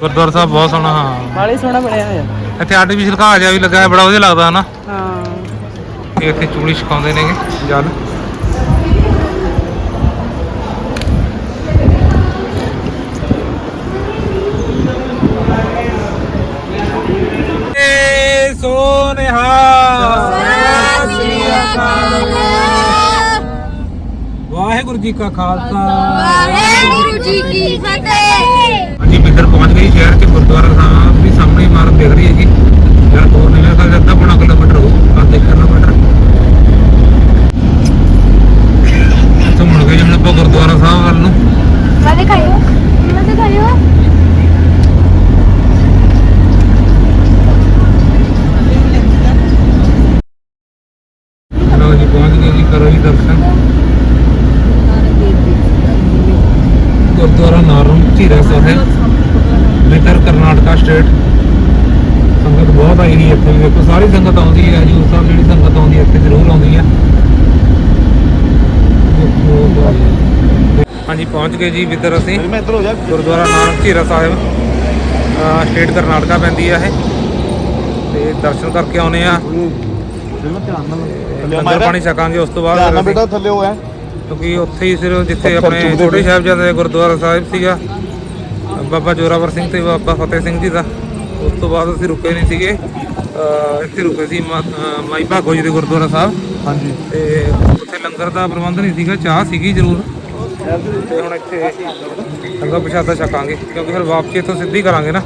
ਗੁਰਦੁਆਰਾ ਸਾਹਿਬ ਬਹੁਤ ਸੋਹਣਾ ਹਾਂ। ਬਾਲੀ ਸੋਹਣਾ ਬਣਿਆ ਹੋਇਆ। ਇੱਥੇ ਆਰਟੀਫੀਸ਼ਲ ਘਾਹ ਜਿਹਾ ਵੀ ਲੱਗਾ ਹੈ ਬੜਾ ਵਧੀਆ ਲੱਗਦਾ ਹਨਾ? ਹਾਂ। ਇਹ ਇੱਥੇ ਚੂੜੀ ਛਕਾਉਂਦੇ ਨੇਗੇ। ਜਲ। ਏ ਸੋਨਿਹਾ। ਵਾਹਿਗੁਰੂ ਜੀ ਕਾ ਖਾਲਸਾ। ਵਾਹਿਗੁਰੂ ਜੀ ਕੀ ਫਤਿਹ। ਗਏ ਸ਼ਹਿਰ ਚ ਗੁਰਦੁਆਰਾ ਸਾਹਿਬ ਦੀ ਸਾਹਮਣੇ ਇਮਾਰਤ ਦਿਖ ਰਹੀ ਹੈਗੀ। ਯਾਰ ਕੋਲ ਨਹੀਂ ਲੱਗਦਾ ਅੱਧਾ ਪੌਣਾ ਕਿਲੋਮੀਟਰ ਹੋ ਆ ਦੇਖ ਕਿਲੋਮੀਟਰ। ਇੱਥੋਂ ਮੁੜ ਗਏ ਹੁਣ ਆਪਾਂ ਗੁਰਦੁਆਰਾ ਸਾਹਿਬ ਵੱਲ ਨੂੰ। ਮੈਂ ਦਿਖਾਇਓ ਮੈਂ ਦਿਖਾਇਓ ਲਓ ਜੀ ਪਹੁੰਚ ਗਏ ਜੀ ਕਰੋ ਜੀ ਦਰਸ਼ਨ। ਗੁਰਦੁਆਰਾ ਝੀਰਾ ਸਾਹਿਬ ਮਿੱਤਰ ਕਰਨਾਟਕਾ ਸਟੇਟ। ਸੰਗਤ ਬਹੁਤ ਆਈ ਹੈ ਇੱਥੇ। ਵੇਖੋ ਸਾਰੀ ਸੰਗਤ ਆਉਂਦੀ ਹੈ ਹਜੂਰ ਸਾਹਿਬ ਜਿਹੜੀ ਸੰਗਤ ਆਉਂਦੀ ਹੈ ਇੱਥੇ ਜ਼ਰੂਰ ਆਉਂਦੀ ਹੈ। ਹਾਂਜੀ ਪਹੁੰਚ ਗਏ ਜੀ ਵਿਦਰ ਅਸੀਂ। ਮੈਂ ਇੱਧਰ ਹੋ ਜਾ। ਗੁਰਦੁਆਰਾ ਨਾਨਕ ਝੀਰਾ ਸਾਹਿਬ ਸਟੇਟ ਕਰਨਾਟਕਾ ਪੈਂਦੀ ਆ ਇਹ। ਤੇ ਦਰਸ਼ਨ ਕਰਕੇ ਆਉਨੇ ਆ। ਲੰਗਰ ਪਾਣੀ ਛਕਾਂਗੇ ਉਸ ਤੋਂ ਬਾਅਦ ਬੇਟਾ ਥੱਲੇ ਹੋ ਐ। ਕਿਉਂਕਿ ਉੱਥੇ ਹੀ ਸਿਰ ਜਿੱਥੇ ਆਪਣੇ ਛੋਟੇ ਪਏ। ਸਾਹਿਬਜ਼ਾਦੇ ਦਾ ਗੁਰਦੁਆਰਾ ਸਾਹਿਬ ਸੀਗਾ। ਬਾਬਾ ਜੋਰਾਵਰ ਸਿੰਘ ਤੇ ਬਾਬਾ ਫਤਿਹ ਸਿੰਘ ਜੀ ਦਾ। ਉਸ ਤੋਂ ਬਾਅਦ ਅਸੀਂ ਰੁਕੇ ਨਹੀਂ ਸੀਗੇ। ਇੱਥੇ ਰੁਕੇ ਸੀ ਮਾਈ ਭਾਗੋ ਜੀ ਦੇ ਗੁਰਦੁਆਰਾ ਸਾਹਿਬ। ਹਾਂਜੀ। ਤੇ ਉੱਥੇ ਲੰਗਰ ਦਾ ਪ੍ਰਬੰਧ ਨਹੀਂ ਸੀਗਾ ਚਾਹ ਸੀਗੀ ਜ਼ਰੂਰ। ਤੇ ਹੁਣ ਇੱਥੇ ਲੰਗਰ ਪ੍ਰਸ਼ਾਦਾ ਛਕਾਂਗੇ ਕਿਉਂਕਿ ਫਿਰ ਵਾਪਸੀ ਇੱਥੋਂ ਸਿੱਧੀ ਕਰਾਂਗੇ ਨਾ।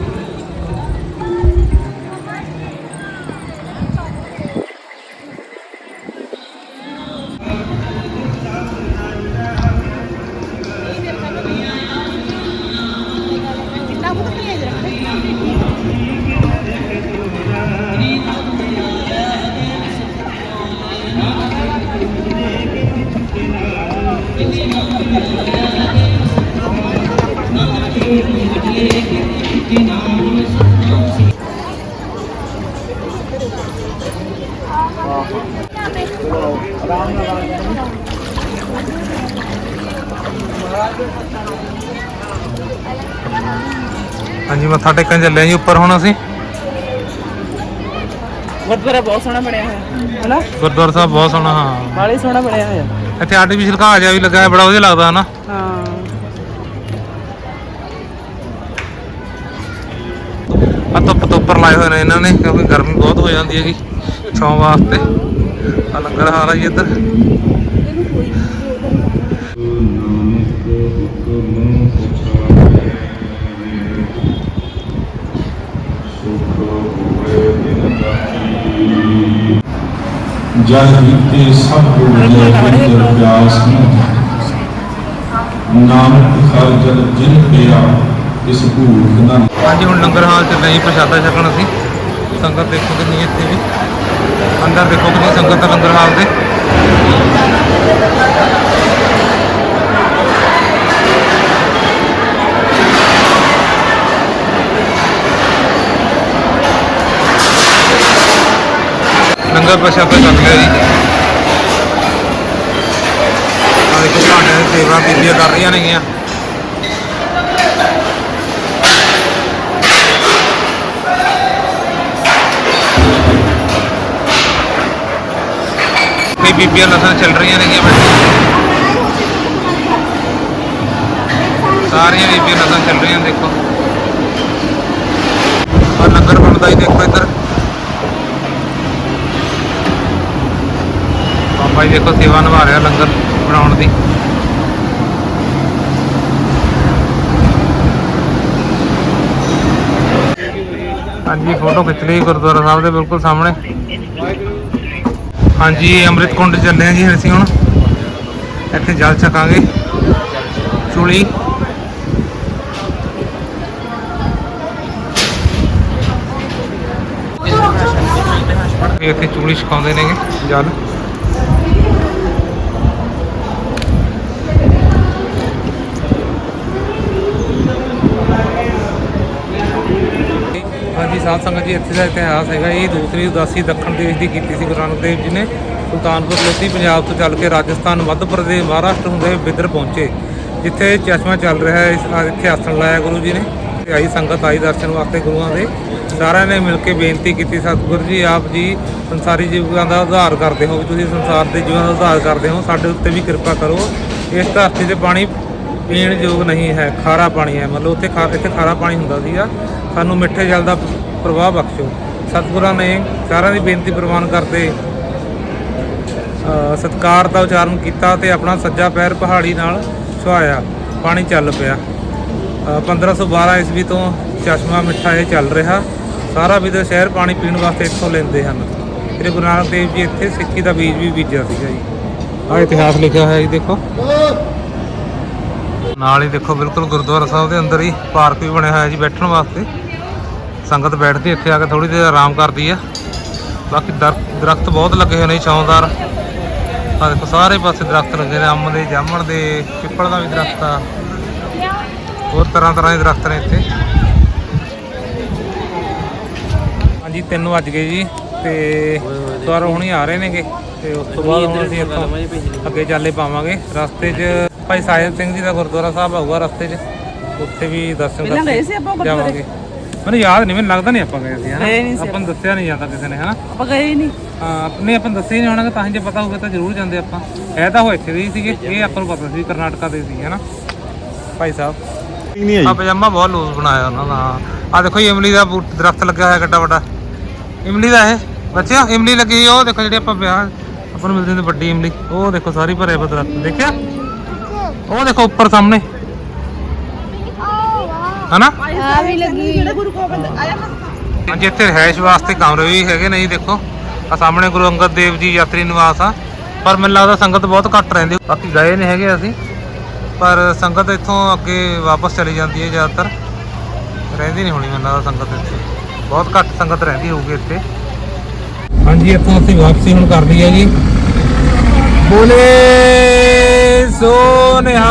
ਹਾਂਜੀ ਮੱਥਾ ਟੇਕਣ ਚੱਲੇ ਹਾਂ ਜੀ ਉੱਪਰ ਹੁਣ ਅਸੀਂ। ਗੁਰਦੁਆਰਾ ਬਹੁਤ ਸੋਹਣਾ ਬਣਿਆ ਹੋਇਆ। ਹਨਾ? ਗੁਰਦੁਆਰਾ ਸਾਹਿਬ ਬਹੁਤ ਸੋਹਣਾ ਹਾਂ। ਬਾਲੀ ਸੋਹਣਾ ਬਣਿਆ ਹੋਇਆ। ਇੱਥੇ ਆਰਟੀਫੀਸ਼ਲ ਘਾਹ ਜਿਹਾ ਵੀ ਲੱਗਾ ਹੈ ਬੜਾ ਵਧੀਆ ਲੱਗਦਾ ਹਨਾ? ਹਾਂ। ਆ ਧੁੱਪ ਤੋਂ ਉੱਪਰ ਲਾਏ ਹੋਏ ਨੇ ਇਹਨਾਂ ਨੇ ਕਿਉਂਕਿ ਗਰਮੀ ਬਹੁਤ ਹੋ ਜਾਂਦੀ ਹੈਗੀ। ਛਾਂ ਵਾਸਤੇ। ਆ ਲੰਗਰ ਹਾਲ ਆ ਜੀ ਇੱਧਰ। ਜਲ ਜੀਤੇ ਸਭ ਬੁਝੇ ਬਿੰਦਰ ਪਿਆਸ ਨਾਨਕ ਹਰ ਜਲ ਜਿਨ ਪਿਆ ਇਸ ਭੂਖ ਨਾ ਹਾਂਜੀ ਹੁਣ ਲੰਗਰ ਹਾਲ ਚ ਨਹੀਂ ਪ੍ਰਸ਼ਾਦਾ ਛਕਣ ਅਸੀਂ ਸੰਗਤ ਦੇਖੋ ਕਿੰਨੀ ਇੱਥੇ ਵੀ। ਅੰਦਰ ਦੇਖੋ ਕਿੰਨੀ ਸੰਗਤ ਹੈ ਲੰਗਰ ਹਾਲ ਦੇ। ਲੰਗਰ ਪ੍ਰਸ਼ਾਦਾ ਕਰ ਲਿਆ ਜੀ। ਆ ਦੇਖੋ ਭਾਂਡੇ ਸੇਵਾ ਬੀਬੀਆਂ ਕਰ ਰਹੀਆਂ ਨੇਗੀਆਂ। ਬੀਬੀਆਂ ਲਸਣ ਚੱਲ ਰਹੀਆਂ ਨੇਗੀਆਂ ਬੈਠੀਆਂ ਸਾਰੀਆਂ ਬੀਬੀਆਂ ਲਸਣ ਚੱਲ ਰਹੀਆਂ ਦੇਖੋ। ਆ ਲੰਗਰ ਬਣਦਾ ਹੀ ਦੇਖੋ ਇੱਧਰ। ਬਾਬਾ ਜੀ ਦੇਖੋ ਸੇਵਾ ਨਿਭਾ ਰਿਹਾ ਲੰਗਰ ਬਣਾਉਣ ਦੀ। ਹਾਂਜੀ, ਫੋਟੋ ਖਿੱਚ ਲਈ ਗੁਰਦੁਆਰਾ ਸਾਹਿਬ ਦੇ ਬਿਲਕੁਲ ਸਾਹਮਣੇ। ਹਾਂਜੀ ਅੰਮ੍ਰਿਤ ਕੁੰਡ ਚੱਲੇ ਹਾਂ ਜੀ ਅਸੀਂ ਹੁਣ। ਇੱਥੇ ਜਲ ਛਕਾਂਗੇ। ਚੁਲੀ। ਇੱਥੇ ਚੂੜੀ ਛਕਾਉਂਦੇ ਨੇਗੇ, ਜਲ। ਸਾਧ ਸੰਗਤ ਜੀ, ਇੱਥੇ ਦਾ ਇਤਿਹਾਸ ਹੈਗਾ। ਇਹ ਦੂਸਰੀ ਉਦਾਸੀ ਦੱਖਣ ਦੇਸ਼ ਦੀ ਕੀਤੀ ਸੀ ਗੁਰੂ ਨਾਨਕ ਦੇਵ ਜੀ ਨੇ। ਸੁਲਤਾਨਪੁਰ ਲੋਧੀ, ਪੰਜਾਬ ਤੋਂ ਚੱਲ ਕੇ ਰਾਜਸਥਾਨ, ਮੱਧ ਪ੍ਰਦੇਸ਼, ਮਹਾਰਾਸ਼ਟਰ ਹੁੰਦੇ ਹੋਏ ਬਿਦਰ ਪਹੁੰਚੇ, ਜਿੱਥੇ ਚਸ਼ਮਾ ਚੱਲ ਰਿਹਾ ਹੈ। ਇਸ ਇੱਥੇ ਆਸਣ ਲਾਇਆ ਗੁਰੂ ਜੀ ਨੇ। ਤੇ ਆਈ ਸੰਗਤ ਆਈ ਦਰਸ਼ਨ ਵਾਸਤੇ ਗੁਰੂਆਂ ਦੇ। ਸਾਰਿਆਂ ਨੇ ਮਿਲ ਕੇ ਬੇਨਤੀ ਕੀਤੀ, ਸਤਿਗੁਰੂ ਜੀ, ਆਪ ਜੀ ਸੰਸਾਰੀ ਜੀਵਾਂ ਦਾ ਉਧਾਰ ਕਰਦੇ ਹੋ। ਵੀ ਤੁਸੀਂ ਸੰਸਾਰ ਦੇ ਜੀਵਾਂ ਦਾ ਉਧਾਰ ਕਰਦੇ ਹੋ। ਸਾਡੇ ਉੱਤੇ ਵੀ ਕਿਰਪਾ ਕਰੋ। ਇਸ ਧਰਤੀ ਤੇ ਪਾਣੀ ਪੀਣ ਯੋਗ ਨਹੀਂ ਹੈ। ਖਾਰਾ ਪਾਣੀ ਹੈ। ਮਤਲਬ ਉੱਥੇ ਖਾ ਇੱਥੇ ਖਾਰਾ ਪਾਣੀ ਹੁੰਦਾ ਸੀਗਾ। ਸਾਨੂੰ ਮਿੱਠੇ ਜਲ ਦਾ ਪ੍ਰਵਾਹ ਬਖਸ਼ੋ। ਸਤਿਗੁਰਾਂ ਨੇ ਸਾਰਿਆਂ ਦੀ ਬੇਨਤੀ ਪ੍ਰਵਾਨ ਕਰਦੇ ਅ, ਸਤਿਕਾਰ ਦਾ ਉਚਾਰਨ ਕੀਤਾ ਤੇ ਆਪਣਾ ਸੱਜਾ ਪੈਰ ਪਹਾੜੀ ਨਾਲ ਛੁਆਇਆ ਪਾਣੀ ਚੱਲ ਪਿਆ। ਅ, 1512 ਈਸਵੀ ਤੋਂ ਚਸ਼ਮਾ ਮਿੱਠਾ ਇਹ ਚੱਲ ਰਿਹਾ। ਸਾਰਾ ਵਿਦੇ ਸ਼ਹਿਰ ਪਾਣੀ ਪੀਣ ਵਾਸਤੇ ਇੱਥੋਂ ਲੈਂਦੇ ਹਨ। ਸ੍ਰੀ ਗੁਰੂ ਨਾਨਕ ਦੇਵ ਜੀ ਇੱਥੇ ਸਿੱਖੀ ਦਾ ਬੀਜ ਵੀ ਬੀਜਿਆ ਸੀਗਾ ਜੀ। ਆ ਇਤਿਹਾਸ ਲਿਖਿਆ ਹੋਇਆ ਜੀ ਦੇਖੋ। ਨਾਲ ਹੀ ਦੇਖੋ ਬਿਲਕੁਲ ਗੁਰਦੁਆਰਾ ਸਾਹਿਬ ਦੇ ਅੰਦਰ ਹੀ ਪਾਰਕ ਵੀ ਬਣਿਆ ਹੋਇਆ ਜੀ ਬੈਠਣ ਵਾਸਤੇ। ਸੰਗਤ ਬੈਠਦੀ ਇੱਥੇ ਆ ਕੇ ਥੋੜੀ ਦੇਰ ਆਰਾਮ ਕਰਦੀ ਆ। ਬਾਕੀ ਦਰ- ਦਰਖਤ ਬਹੁਤ ਲੱਗੇ ਹੋਏ ਨੇ ਛਾਉਂਦਾਰ ਆ ਦੇਖੋ ਸਾਰੇ ਪਾਸੇ ਦਰਖਤ ਲੱਗੇ ਨੇ ਅੰਬ ਦੇ ਜਾਮਣ ਦੇ ਪਿੱਪਲ ਦਾ ਵੀ ਦਰਖਤ ਆ। ਹੋਰ ਤਰ੍ਹਾਂ ਤਰ੍ਹਾਂ ਦੇ ਦਰਖਤ ਨੇ ਇੱਥੇ। ਹਾਂਜੀ 3 ਵੱਜ ਗਏ ਜੀ ਤੇ ਦੁਆਰਾ ਹੁਣੀ ਆ ਰਹੇ ਨੇਗੇ ਤੇ ਉਸ ਤੋਂ ਬਾਅਦ ਹੁਣ ਅਸੀਂ ਇੱਥੋਂ ਅੱਗੇ ਚਾਲੇ ਪਾਵਾਂਗੇ। ਰਸਤੇ 'ਚ ਭਾਈ ਸਾਹਿਬ ਸਿੰਘ ਜੀ ਦਾ ਗੁਰਦੁਆਰਾ ਸਾਹਿਬ ਆਊਗਾ ਰਸਤੇ 'ਚ। ਉੱਥੇ ਵੀ ਦਰਸ਼ਨ ਕਰਕੇ? ਜਾਵਾਂਗੇ। ਮੈਨੂੰ ਯਾਦ ਨਹੀਂ ਮੈਨੂੰ ਲੱਗਦਾ ਨਹੀਂ ਆਪਾਂ ਗਏ ਸੀ ਹਨਾ? ਗਏ ਨਹੀਂ ਸੀ ਆਪਾਂ ਨੂੰ ਦੱਸਿਆ ਨਹੀਂ ਜਾਂਦਾ ਕਿਸੇ ਨੇ ਹਨਾ? ਆਪਾਂ ਗਏ ਹੀ ਨਹੀਂ ਹਾਂ ਨਹੀਂ ਆਪਾਂ ਦੱਸਿਆ ਨਹੀਂ ਹੋਣਾ ਤਾਂ ਹੀ ਜੇ ਪਤਾ ਹੋਵੇ ਤਾਂ ਜ਼ਰੂਰ ਜਾਂਦੇ ਆਪਾਂ। ਇਹ ਤਾਂ ਉਹ ਇੱਥੇ ਦੇ ਹੀ ਸੀਗੇ ਇਹ ਆਪਾਂ ਨੂੰ ਪਤਾ ਸੀ ਕਰਨਾਟਕਾ ਦੇ ਸੀ ਹਨਾ? ਭਾਈ ਸਾਹਿਬ। ਨਹੀਂ ਹੈ ਆ ਪਜਾਮਾ ਬਹੁਤ ਲੂਜ਼ ਬਣਾਇਆ ਉਹਨਾਂ ਦਾ। ਆ ਦੇਖੋ ਜੀ ਇਮਲੀ ਦਾ ਦਰਖਤ ਲੱਗਿਆ ਹੋਇਆ ਕਿੱਡਾ ਵੱਡਾ। ਇਮਲੀ ਦਾ ਇਹ ਬੱਚਿਓ ਇਮਲੀ ਲੱਗੀ ਉਹ ਦੇਖੋ ਜਿਹੜੀ ਆਪਾਂ ਵਿਆਹ ਆਪਾਂ ਨੂੰ ਮਿਲਦੀ ਹੁੰਦੀ ਵੱਡੀ ਇਮਲੀ ਉਹ ਦੇਖੋ ਸਾਰੀ ਭਰਿਆ ਪਿਆ ਦਰਖਤ ਦੇਖਿਆ? ਉਹ ਦੇਖੋ ਉੱਪਰ ਸਾਹਮਣੇ। ਹਨਾ? ਆ ਵੀ ਜਿੱਥੇ ਰਹਿਸ਼ ਵਾਸਤੇ ਕਮਰੇ ਵੀ ਹੈਗੇ ਨਹੀਂ ਦੇਖੋ। ਆ ਸਾਹਮਣੇ ਗੁਰੂ ਅੰਗਦ ਦੇਵ ਜੀ ਯਾਤਰੀ ਨਿਵਾਸ ਆ। ਪਰ ਮੈਨੂੰ ਲੱਗਦਾ ਸੰਗਤ ਬਹੁਤ ਘੱਟ ਰਹਿੰਦੀ। ਬਾਕੀ ਗਏ ਨਹੀਂ ਹੈਗੇ ਅਸੀਂ। ਪਰ ਸੰਗਤ ਇੱਥੋਂ ਅੱਗੇ ਵਾਪਸ ਚਲੀ ਜਾਂਦੀ ਹੈ ਜ਼ਿਆਦਾਤਰ। ਰਹਿੰਦੀ ਨਹੀਂ ਹੋਣੀ ਮੈਨੂੰ ਲੱਗਦਾ ਸੰਗਤ ਇੱਥੇ। ਬਹੁਤ ਘੱਟ ਸੰਗਤ ਰਹਿੰਦੀ ਹੋਊਗੀ ਇੱਥੇ। ਹਾਂਜੀ ਇੱਥੋਂ ਅਸੀਂ ਵਾਪਸੀ ਹੁਣ ਕਰ ਲਈ ਹੈ ਜੀ। ਬੋਲੇ ਸੋਨਿਹਾ